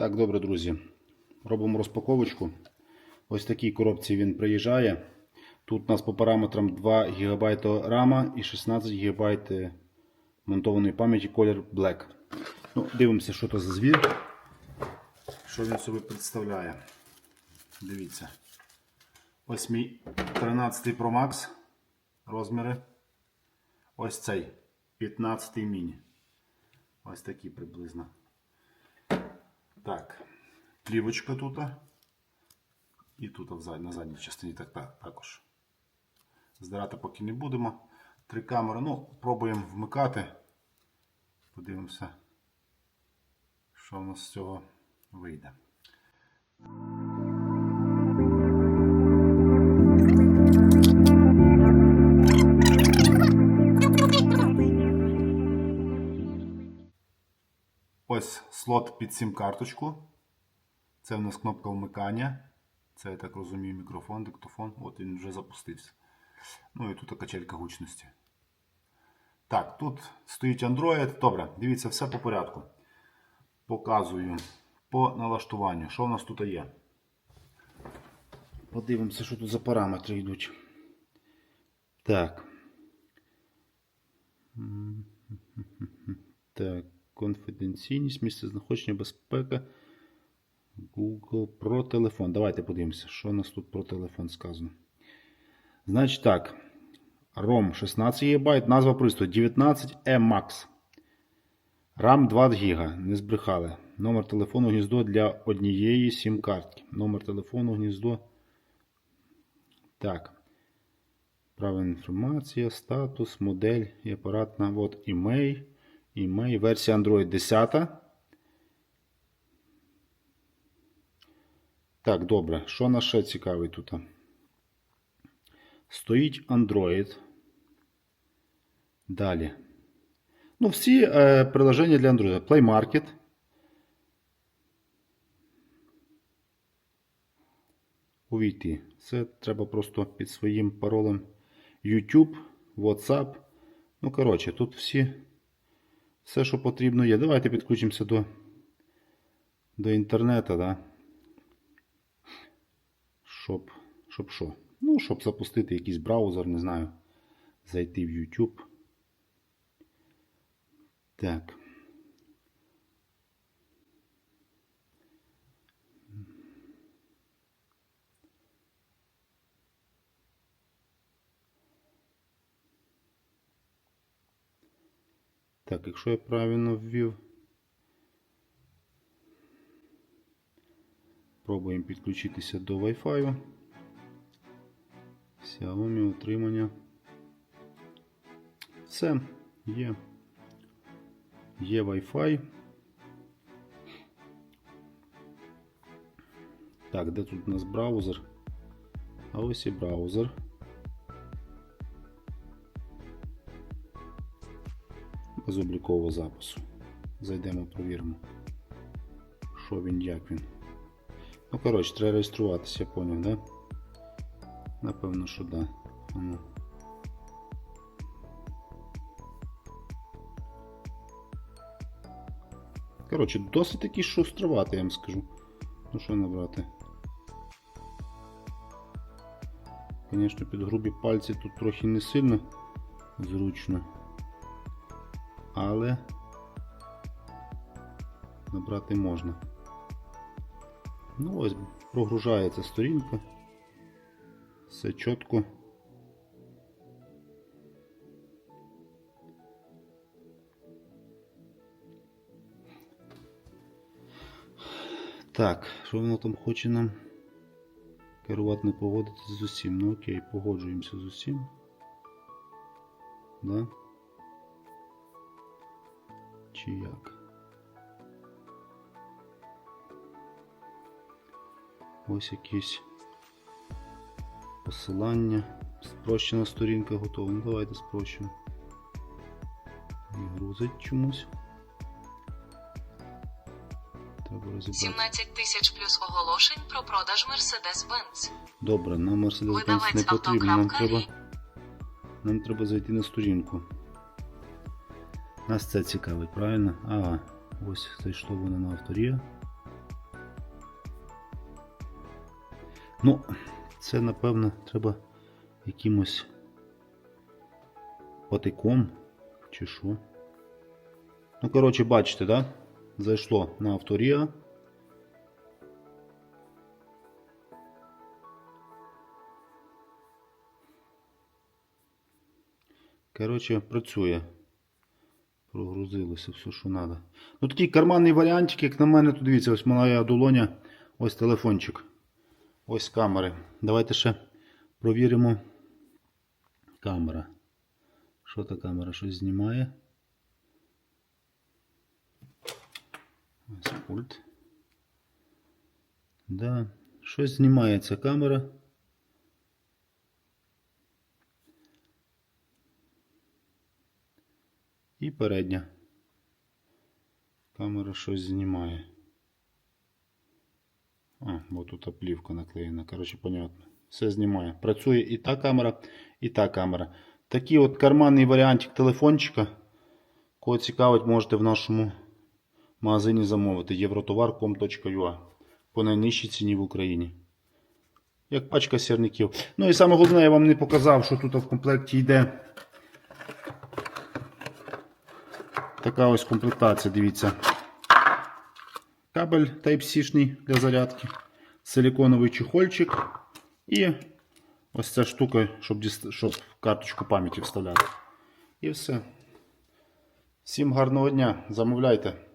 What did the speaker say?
Так, добре, друзі. Робимо розпаковочку. Ось такій коробці він приїжджає. Тут у нас по параметрам 2 ГБ рама і 16 ГБ монтованої пам'яті колір Black. Ну, дивимося, що це за звір. Що він собі представляє. Дивіться. Ось мій 13 Pro Max розміри. Ось цей 15 міні. Ось такі приблизно. Так, плівочка тут. І тут на задній частині так, так, також. Здирати поки не будемо. Три камери. Ну, пробуємо вмикати. Подивимося, що в нас з цього вийде. Слот під сім-карточку. Це в нас кнопка вмикання. Це, я так розумію, мікрофон, диктофон. От він вже запустився. Ну і тут качелька гучності. Так, тут стоїть Android. Добре, дивіться, все по порядку. Показую по налаштуванню. Що в нас тут є? Подивимося, що тут за параметри йдуть. Так. Так, конфіденційність, місце знаходження, безпека. Google про телефон. Давайте подивимося, що у нас тут про телефон сказано. Значить так. ROM 16 ГБ, назва пристрою 19 EMAX. RAM 2 ГБ. Не збрехали. Номер телефону гніздо для однієї сім-картки. Номер телефону гніздо. Так. Правильна інформація, статус, модель і апаратна. От імей. Імей. Версія Android 10. Так, добре. Що нас ще цікавить тут? Стоїть Android. Далі. Ну, всі е, приложення для Android. Play Market. Увійти. Це треба просто під своїм паролем YouTube, WhatsApp. Ну, коротше, тут всі, все, що потрібно є. Давайте підключимося до, до інтернету, да? щоб, щоб що? Ну, щоб запустити якийсь браузер, не знаю. Зайти в YouTube. Так. Так, якщо я правильно ввів. Пробуємо підключитися до Wi-Fi. Xiaomi утримання. Все, є. Є Wi-Fi. Так, де тут у нас браузер? А ось і браузер. Без облікового запису. Зайдемо, провіримо, що він, як він. Ну, коротше, треба реєструватися, я поняв, да? Напевно, що да. Ну. Коротше, досить таки шуструвати, я вам скажу. Ну що набрати? Звісно, під грубі пальці тут трохи не сильно зручно. Але набрати можна. Ну ось прогружається сторінка. Все чітко. Так, що воно там хоче нам керувати, не погодитися з усім. Ну окей, погоджуємося з усім. Да? Чи як? Ось якісь посилання. Спрощена сторінка готова. Ну давайте спрощимо. Не грузить чомусь. Треба розібрати. 17 тисяч плюс оголошень про продаж Mercedes-Benz. Добре, нам Mercedes-Benz не потрібно. Нам треба, нам треба зайти на сторінку. Нас це цікавить, правильно? Ага, ось зайшло воно на авторію. Ну, це напевно треба якимось патиком чи що. Ну, коротше, бачите, да? Зайшло на авторія. Коротше, працює. Прогрузилося все, що треба. Ну, такий карманний варіантик, як на мене, тут дивіться, ось моя долоня, ось телефончик. Ось камери. Давайте ще провіримо. Камера. Що та камера? Щось знімає. Ось пульт. Да. Щось знімає ця камера. І передня. Камера щось знімає. А, бо тут оплівка наклеєна. Коротше, понятно. Все знімає. Працює і та камера, і та камера. Такий от карманний варіантик телефончика. Кого цікавить, можете в нашому магазині замовити євротовар.com.ua по найнижчій ціні в Україні. Як пачка сірників. Ну і саме головне, я вам не показав, що тут в комплекті йде. Така ось комплектація, дивіться. Кабель Type-C для зарядки, силиконовий чехольчик і ось ця штука, щоб, щоб карточку пам'яті вставляти. І все. Всім гарного дня. Замовляйте.